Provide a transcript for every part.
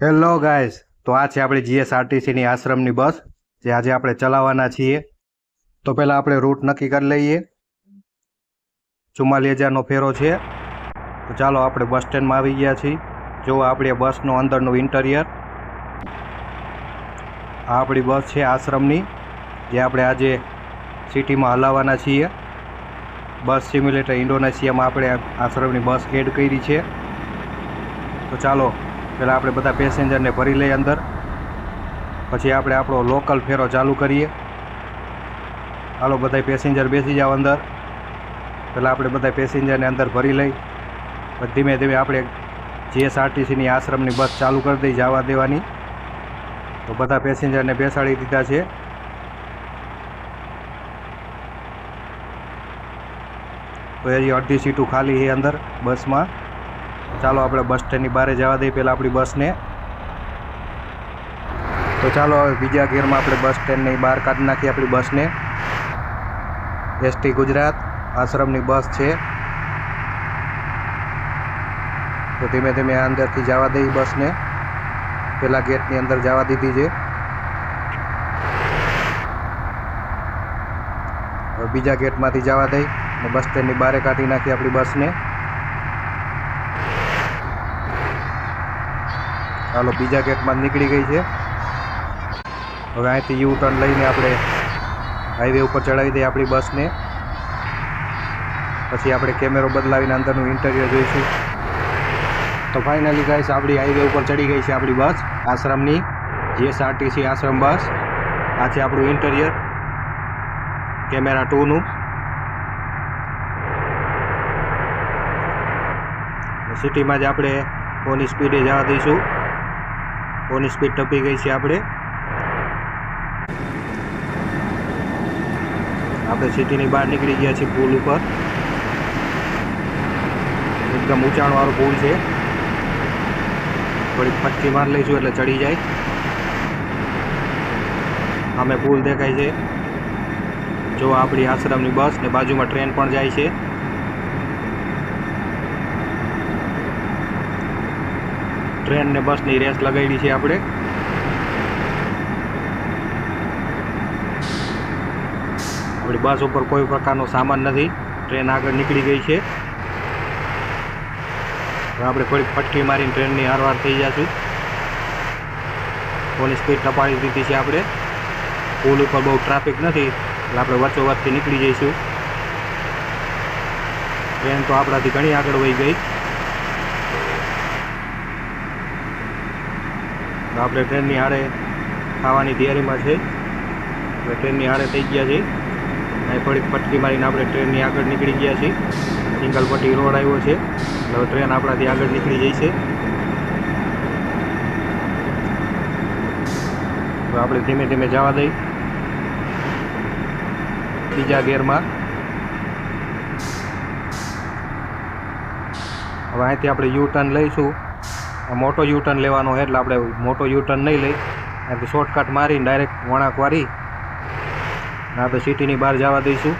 Hello guys તો આ છે આપણી જીએસઆરટીસીની આશ્રમની બસ, જે આજે આપણે ચલાવવાના છીએ. તો પહેલાં આપણે રૂટ નક્કી કરી લઈએ. ચુમ્માલી હજારનો ફેરો છે. તો ચાલો આપણે બસ સ્ટેન્ડમાં આવી ગયા છીએ. જો આપણી બસનું અંદરનું ઇન્ટિરિયર આ આપણી બસ છે આશ્રમની, જે આપણે આજે સિટીમાં હલાવવાના છીએ. બસ સિમ્યુલેટર ઇન્ડોનેશિયામાં આપણે આશ્રમની બસ એડ કરી છે. તો ચાલો પહેલાં આપણે બધા પેસેન્જરને ભરી લઈએ અંદર. પછી આપણે આપણો લોકલ ફેરો ચાલુ કરીએ. હાલો બધા પેસેન્જર બેસી જાઓ અંદર. પહેલાં આપણે બધા પેસેન્જરને અંદર ભરી લઈ. પછી ધીમે ધીમે આપણે જીએસઆરટીસીની આશ્રમની બસ ચાલુ કરી દઈ જવા દેવાની. તો બધા પેસેન્જરને બેસાડી દીધા છે. તો હજી અડધી સીટું ખાલી છે અંદર બસમાં. ચાલો આપણે બસ સ્ટેન્ડની બહાર જવા દઈએ પહેલાં આપણી બસને. તો ચાલો હવે બીજા ગેરમાં આપણે બસ સ્ટેન્ડની બહાર કાઢી નાખીએ આપણી બસને. એસટી ગુજરાત, આશ્રમની બસ છે. તો ધીમે ધીમે આ અંદરથી જવા દઈએ બસને. પહેલાં ગેટની અંદર જવા દીધી છે. બીજા ગેટમાંથી જવા દઈ. બસ સ્ટેન્ડની બહાર કાઢી નાખી આપણી બસને. ચાલો બીજા ગેટમાં નીકળી ગઈ છે. હવે અહીંથી યુ ટર્ન લઈને આપણે હાઈવે ઉપર ચડાવી દઈએ આપણી બસને. પછી આપણે કેમેરો બદલાવીને અંદરનું ઇન્ટરવ્યુ જોઈશું. તો ફાઇનલી ગાઈસ, આપણી હાઈવે ઉપર ચડી ગઈ છે આપણી બસ, આશ્રમની. જીએસઆરટીસી આશ્રમ બસ. આ છે આપણું ઇન્ટરિયર, કેમેરા ટુનું. સિટીમાં જ આપણે ફોનની સ્પીડે જવા દઈશું. ફોનની સ્પીડ ટપી ગઈ છે આપણે. આપણે સિટીની બહાર નીકળી ગયા છીએ પુલ ઉપર. એકદમ ઊંચાણવાળો પુલ છે. થોડીક ફટકી માર લઈશું એટલે ચડી જાય. સામે પુલ દેખાય છે. જો આપણી આશ્રમની બસ ને બાજુમાં ટ્રેન પણ જાય છે. ટ્રેન ને બસની રેસ લગાવી છે આપણે. આપણી બસ ઉપર કોઈ પ્રકારનો સામાન નથી. ટ્રેન આગળ નીકળી ગઈ છે. આપણે થોડીક ફટકી મારીને ટ્રેનની હારવાર થઈ જશું. પોલીસ સ્પીડ ટપાડી દીધી છે આપણે. પુલ ઉપર બહુ ટ્રાફિક નથી, એટલે આપણે વચ્ચોવચ્ચથી નીકળી જઈશું. ટ્રેન તો આપણાથી ઘણી આગળ વહી ગઈ. તો આપણે ટ્રેનની હારે ખાવાની તૈયારીમાં છે. હવે ટ્રેનની હારે થઈ ગયા છે. અહીં થોડીક પટકી મારીને આપણે ટ્રેનની આગળ નીકળી ગયા છીએ. સિંગલ પટ્ટી રોડ આવ્યો છે. હવે ટ્રેન આપણાથી આગળ નીકળી જાય છે. તો આપણે ધીમે ધીમે જવા દઈ. બીજા ગેરમાં. હવે અહીંથી આપણે યુ ટર્ન લઈશું. મોટો યુટર્ન લેવાનો એટલે આપણે મોટો યુટર્ન નહીં લઈ. આપણે શોર્ટકટ મારીને ડાયરેક્ટ વળાંક વારી. આપણે સિટીની બહાર જવા દઈશું.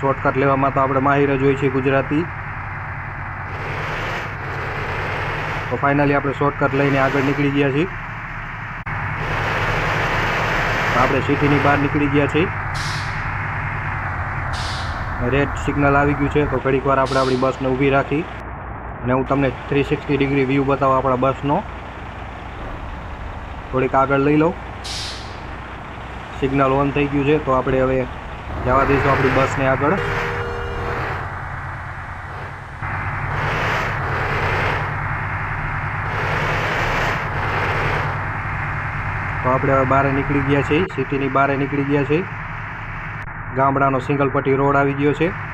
શોર્ટકટ લેવામાં તો આપણે માહિર જ હોય છે ગુજરાતી. તો ફાઇનલી આપણે શોર્ટકટ લઈને આગળ નીકળી ગયા છીએ. આપણે સિટીની બહાર નીકળી ગયા છીએ. રેડ સિગ્નલ આવી ગયું છે તો ઘડીક વાર આપણે આપણી બસને ઊભી રાખી. અને હું તમને થ્રી સિક્સટી ડિગ્રી વ્યૂ બતાવું આપણા બસનો. થોડીક આગળ લઈ લઉં. સિગ્નલ ઓન થઈ ગયું છે, તો આપણે હવે જવા દઈશું આપણી બસને આગળ. તો આપણે હવે બહાર નીકળી ગયા છીએ, સિટીની બહાર નીકળી ગયા છીએ. ગામડાનો સિંગલ પટ્ટી રોડ આવી ગયો છે.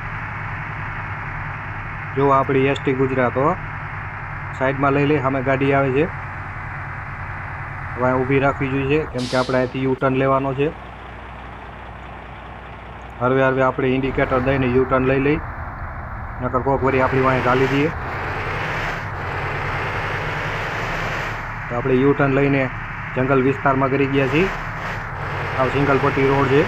જો આપણી એસટી ગુજરાત સાઈડમાં લઈ લઈ, સામે ગાડી આવે છે. હવે ઊભી રાખવી જોઈએ, કેમ કે આપણે અહીંથી યુ ટર્ન લેવાનો છે. હરવે હરવે આપણે ઇન્ડિકેટર દઈને યુ ટર્ન લઈ લઈ. નકર કોક વળી આપણી વાંહે ગાલી દઈએ. તો આપણે યુ ટર્ન લઈને જંગલ વિસ્તારમાં કરી ગયા છીએ. આ સિંગલ પટ્ટી રોડ છે.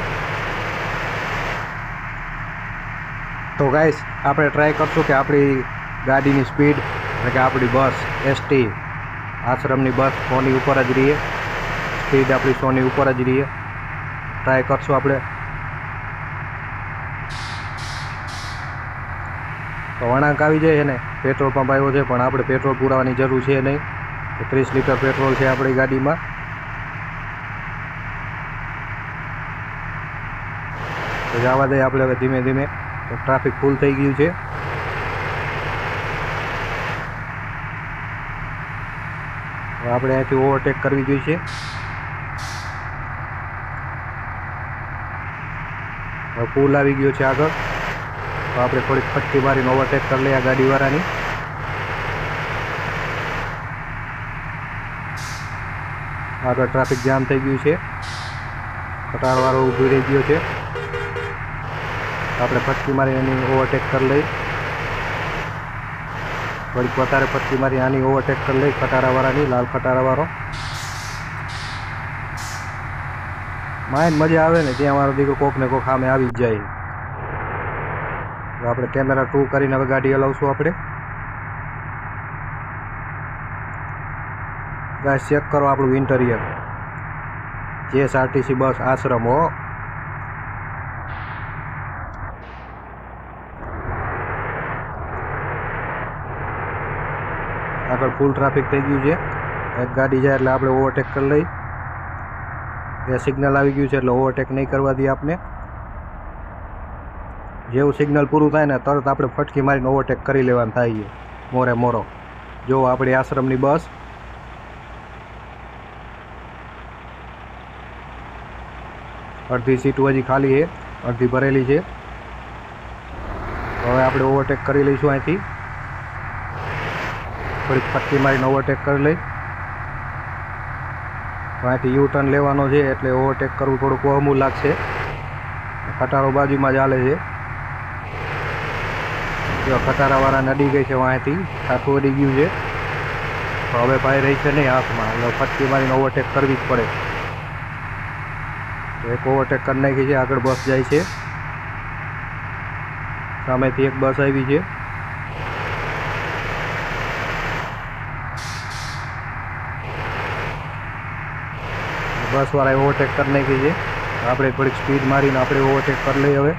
તો ગાઈસ આપણે ટ્રાય કરશું કે આપણી ગાડીની સ્પીડ એટલે કે આપણી બસ એસટી આશ્રમની બસ, સોની ઉપર જ રહીએ. સ્પીડ આપણી સોની ઉપર જ રહીએ. ટ્રાય કરશું આપણે. તો વળાંક આવી જાય એને પેટ્રોલ પંપ આવ્યો છે, પણ આપણે પેટ્રોલ પુરાવાની જરૂર છે નહીં. તો ત્રીસ લીટર પેટ્રોલ છે આપણી ગાડીમાં. તો જવા દઈએ આપણે હવે ધીમે ધીમે. તો ટ્રાફિક ફૂલ થઈ ગયું છે. આપણે અહીંથી ઓવરટેક કરવી જોઈએ પુલ આવી ગયો છે આગળ. તો આપણે થોડીક ફટકી મારીને ઓવરટેક કરી લઈએ આ ગાડીવાળાની. આગળ ટ્રાફિક જામ થઈ ગયું છે. કટારવાળો ઊભી રહી ગયો છે. આપણે ફટકી મારી એની ઓવરટેક કરી લઈ. થોડીક વધારે ફટકી મારી આની ઓવરટેક કરી લઈ, ખટારાવાળાની, લાલ ખટારાવાળો. માઇન મજા આવે ને, ત્યાં મારો દીકરો કોક ને કોક સામે આવી જ જાય. તો આપણે કેમેરા ટુ કરીને હવે ગાડી હલાવશું આપણે. ગાય ચેક કરો આપણું ઇન્ટરિયર જેએસઆરટીસી બસ આશ્રમ, હો. આગળ ફૂલ ટ્રાફિક થઈ ગયું છે. એક ગાડી જાય એટલે આપણે ઓવરટેક કરી લઈ. એ સિગ્નલ આવી ગયું છે એટલે ઓવરટેક નહીં કરવા દઈએ આપને જેવું સિગ્નલ પૂરું થાય ને તરત આપણે ફટકી મારીને ઓવરટેક કરી લેવાનું થાય છે. મોરે મોરો. જો આપણી આશ્રમની બસ. અડધી સીટો હજી ખાલી છે. અડધી ભરેલી છે. હવે આપણે ઓવરટેક કરી લઈશું અહીંથી. થોડીક ફટકી મારીને ઓવરટેક કરી લઈ. અહીંથી યુ ટર્ન લેવાનો છે એટલે ઓવરટેક કરવું થોડુંક વહમું લાગશે. ખટારો બાજુમાં હાલે છે. જો ખટારાવાળા નડી ગઈ છે વાંથી ખાતું અડી ગયું છે. તો હવે ભાઈ રહી છે નહીં હાથમાં, એટલે ફટકી મારીને ઓવરટેક કરવી જ પડે. એક ઓવરટેક કરી નાખી છે, આગળ બસ જાય છે. સામેથી એક બસ આવી છે. બસવાળાએ ઓવરટેક કરી નાખી છે. આપણે થોડીક સ્પીડ મારીને આપણે ઓવરટેક કરી લઈએ હવે.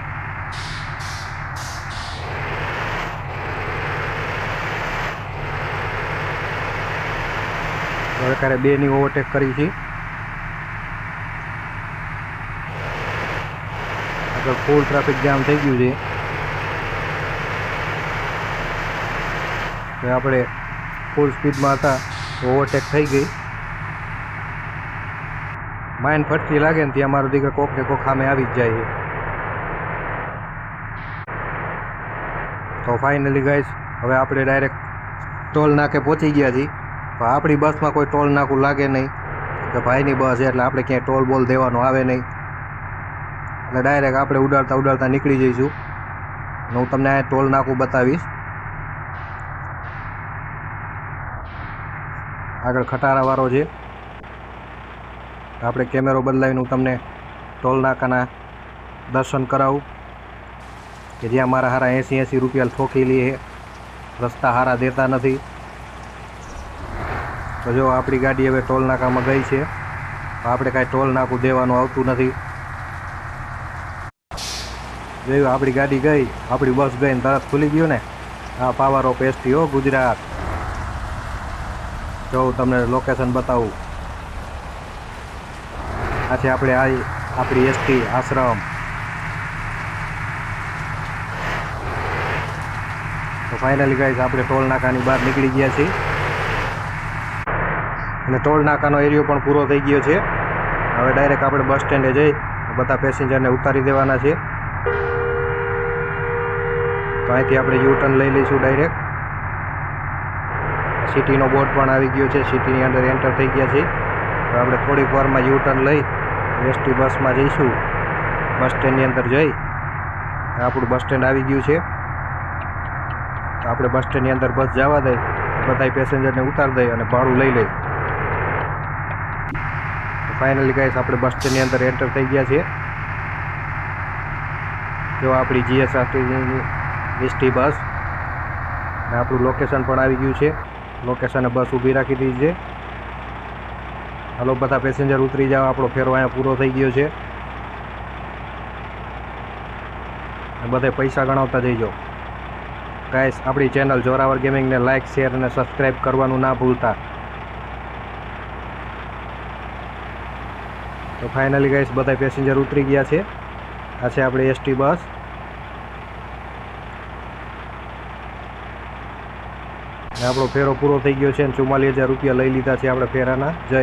સરકારે બે બેની ઓવરટેક કરી છે. આગળ ફૂલ ટ્રાફિક જામ થઈ ગયું છે. આપણે ફૂલ સ્પીડમાં હતા ઓવરટેક થઈ ગઈ. માઇન ફટકી લાગે ને ત્યાં મારો દીકરો કોક ને કોક સામે આવી જ જાય તો ફાઇનલી ગાઈસ હવે આપણે ડાયરેક્ટ ટોલ નાકે પહોંચી ગયા છીએ. પણ આપણી બસમાં કોઈ ટોલ નાકું લાગે નહીં. કે ભાઈની બસ એટલે આપણે ક્યાંય ટોલ બોલ દેવાનો આવે નહીં. એટલે ડાયરેક્ટ આપણે ઉડાડતા ઉડાડતા નીકળી જઈશું. હું તમને આ ટોલ નાકું બતાવીશ. આગળ ખટારાવાળો છે. આપણે કેમેરો બદલાવીને હું તમને ટોલ નાકાના દર્શન કરાવું. કે જ્યાં મારા હારા એંસી એંસી રૂપિયા ઠોકી લઈએ રસ્તા હારા દેતા નથી. તો જો આપણી ગાડી હવે ટોલ નાકામાં ગઈ છે. તો આપણે કાંઈ ટોલ નાકું દેવાનું આવતું નથી. જોયું આપણી ગાડી ગઈ, આપણી બસ ગઈ ને તરત ખુલી ગયું ને, આ પાવર ઓફ એસટી હો ગુજરાત. જો હું તમને લોકેશન બતાવું. આ છે આપણે આ આપણી એસટી આશ્રમ. તો ફાઇનલી ગાઈઝ આપણે ટોલ નાકાની બહાર નીકળી ગયા છીએ. અને ટોલ નાકાનો એરિયો પણ પૂરો થઈ ગયો છે. હવે ડાયરેક્ટ આપણે બસ સ્ટેન્ડે જઈ બધા પેસેન્જરને ઉતારી દેવાના છે. તો અહીંથી આપણે યુ ટર્ન લઈ લઈશું ડાયરેક્ટ સિટીનો બોર્ડ પણ આવી ગયો છે. સિટીની અંદર એન્ટર થઈ ગયા છે. તો આપણે થોડીક વારમાં યુ ટર્ન લઈ એસટી બસમાં જઈશું. બસ સ્ટેન્ડની અંદર જઈ. આપણું બસ સ્ટેન્ડ આવી ગયું છે. તો આપણે બસ સ્ટેન્ડની અંદર બસ જવા દઈ. બધા પેસેન્જરને ઉતાર દઈ અને ભાડું લઈ લઈ. ફાઇનલી ગાઈસ આપણે બસ સ્ટેન્ડની અંદર એન્ટર થઈ ગયા છીએ. જો આપણી જીએસઆરટીની એસટી બસ. અને આપણું લોકેશન પણ આવી ગયું છે. લોકેશને બસ ઊભી રાખી દીધી છે. હાલો, બધા પેસેન્જર ઉતરી જાવ આપણો ફેરો અહીંયા પૂરો થઈ ગયો છે. બધે પૈસા ગણાવતા જઈજો. ગાઈસ આપણી ચેનલ જોરાવર ગેમિંગને લાઇક શેર અને સબસ્ક્રાઈબ કરવાનું ના ભૂલતા. તો ફાઇનલી ગાઈસ બધા પેસેન્જર ઉતરી ગયા છે. આ છે આપણી એસટી બસ. આપણો ફેરો પૂરો થઈ ગયો છે અને ચુમ્માલીસ હજાર રૂપિયા લઈ લીધા છે આપણે ફેરાના. જય